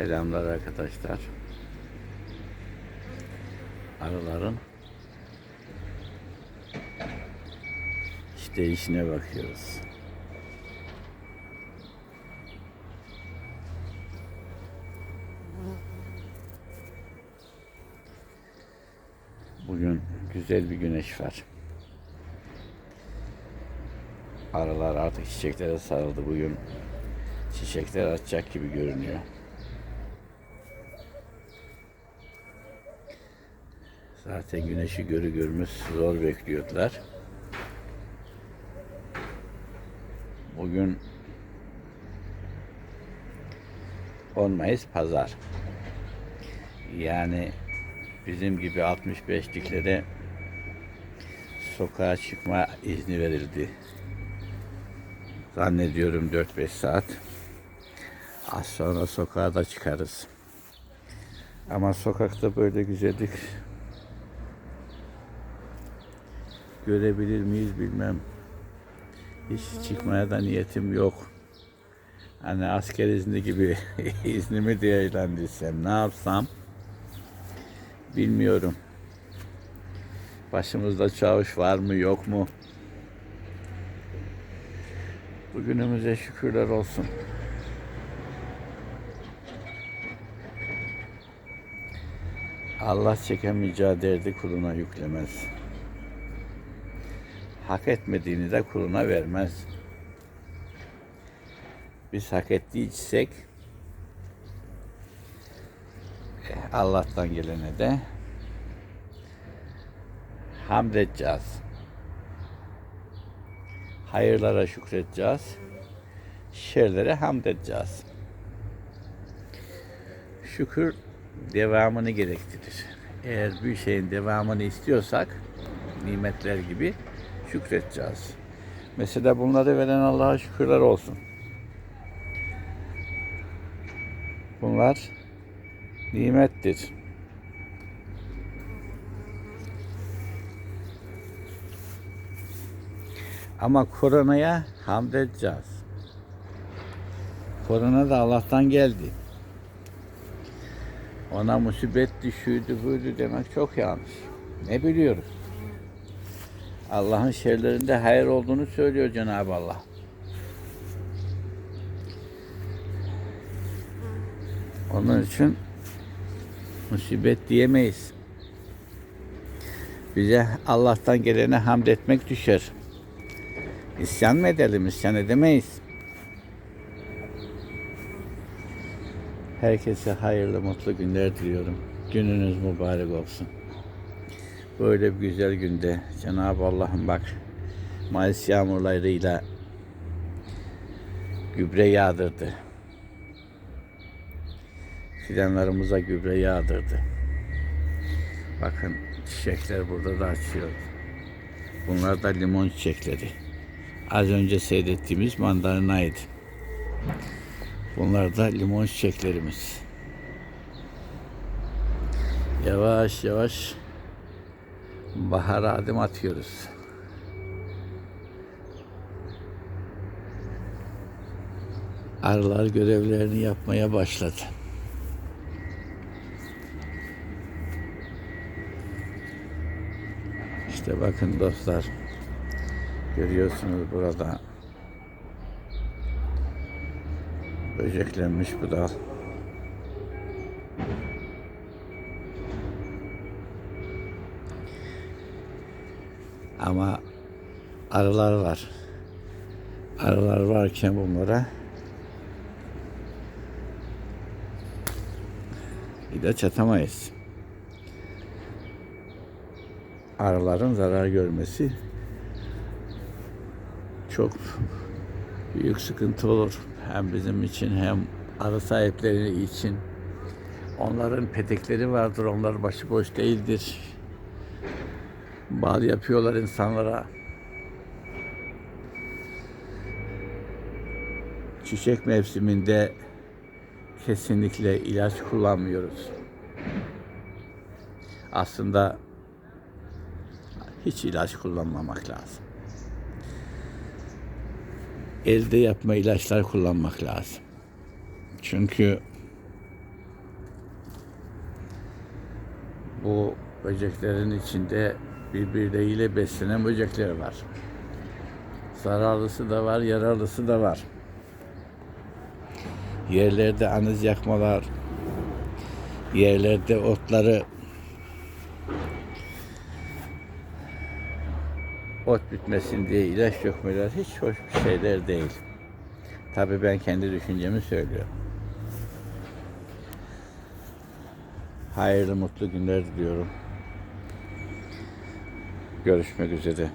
Selamlar arkadaşlar. Arıların işte işine bakıyoruz. Bugün güzel bir güneş var. Arılar artık çiçeklere sarıldı bugün. Çiçekler açacak gibi görünüyor. Zaten güneşi görü görmüş zor bekliyordular. Bugün 10 Mayıs Pazar. Yani bizim gibi 65'liklere sokağa çıkma izni verildi. Zannediyorum 4-5 saat. Az sonra sokağa da çıkarız. Ama sokakta böyle güzellik görebilir miyiz bilmem. Hiç çıkmaya da niyetim yok. Hani asker izni gibi iznimi değerlendirsem ne yapsam bilmiyorum. Başımızda çavuş var mı yok mu? Bugünümüze şükürler olsun. Allah çekemeyeceği derdi kuluna yüklemez. Hak etmediğini de kuluna vermez. Biz hak ettiysek eh, Allah'tan gelene de hamd edeceğiz. Hayırlara şükredeceğiz. Şerlere hamd edeceğiz. Şükür devamını gerektirir. Eğer bir şeyin devamını istiyorsak nimetler gibi şükredeceğiz. Mesela bunları veren Allah'a şükürler olsun. Bunlar nimettir. Ama koronaya hamd edeceğiz. Korona da Allah'tan geldi. Ona musibet düşüydü, buydu demek çok yanlış. Ne biliyoruz? Allah'ın şerlerinde hayır olduğunu söylüyor Cenab-ı Allah. Onun için musibet diyemeyiz. Bize Allah'tan gelene hamd etmek düşer. İsyan mı edelim? İsyan edemeyiz. Herkese hayırlı, mutlu günler diliyorum. Gününüz mübarek olsun. Böyle bir güzel günde Cenab-ı Allah'ım bak Mayıs yağmurlarıyla gübre yağdırdı. Fidanlarımıza gübre yağdırdı. Bakın çiçekler burada da açıyor. Bunlar da limon çiçekleri. Az önce seyrettiğimiz mandalinaydı. Bunlar da limon çiçeklerimiz. Yavaş yavaş bahara adım atıyoruz. Arılar görevlerini yapmaya başladı. İşte bakın dostlar. Görüyorsunuz burada böceklenmiş bu dal. Ama arılar var. Arılar varken bunlara ilaç atamayız. Arıların zarar görmesi çok büyük sıkıntı olur. Hem bizim için hem arı sahipleri için. Onların petekleri vardır. Onlar başıboş değildir bal yapıyorlar insanlara. Çiçek mevsiminde kesinlikle ilaç kullanmıyoruz. Aslında hiç ilaç kullanmamak lazım. Elde yapma ilaçlar kullanmak lazım. Çünkü bu böceklerin içinde birbirleriyle beslenen böcekler var. Zararlısı da var, yararlısı da var. Yerlerde anız yakmalar, yerlerde otları ot bitmesin diye ilaç dökmeler hiç hoş bir şeyler değil. Tabii ben kendi düşüncemi söylüyorum. Hayırlı mutlu günler diliyorum. Görüşmek üzere.